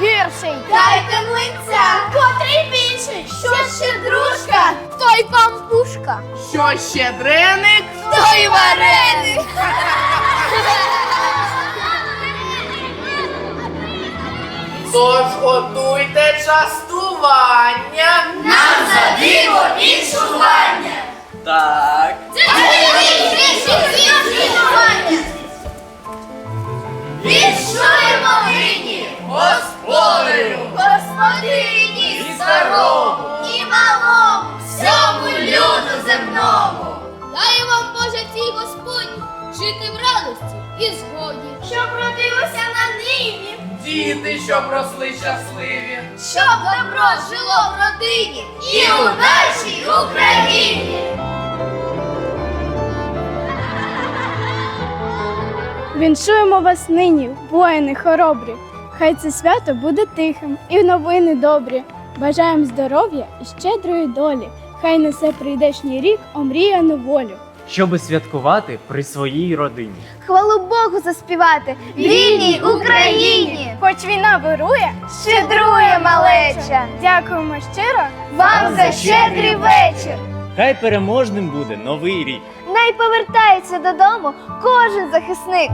гірший. Дайте млинця, котрий більший, що ще дружка, то й пампушка. Що ще дреник, то й вареник. Тож готуйте частування. Нам за диво віншування. Так. Віншуємо нині. Господи. Господарю. господині старому, і малому, всьому люду земному. Дай вам Боже цій Господь жити в радості і згоді, щоб родилося на ниві, Діти, щоб росли щасливі. щоб добро жило в родині і у нашій Україні. Віншуємо вас нині, воїни хоробрі. Хай це свято буде тихим і новини добрі. Бажаємо здоров'я і щедрої долі. Хай несе прийдешній рік омріяну волю. щоби святкувати при своїй родині. Хвалу Богу заспівати вільній Україні. Хоч війна вирує, Щедрує малеча дякуємо щиро. вам за щедрий вечір. Хай переможним буде новий рік. Най повертається додому кожен захисник.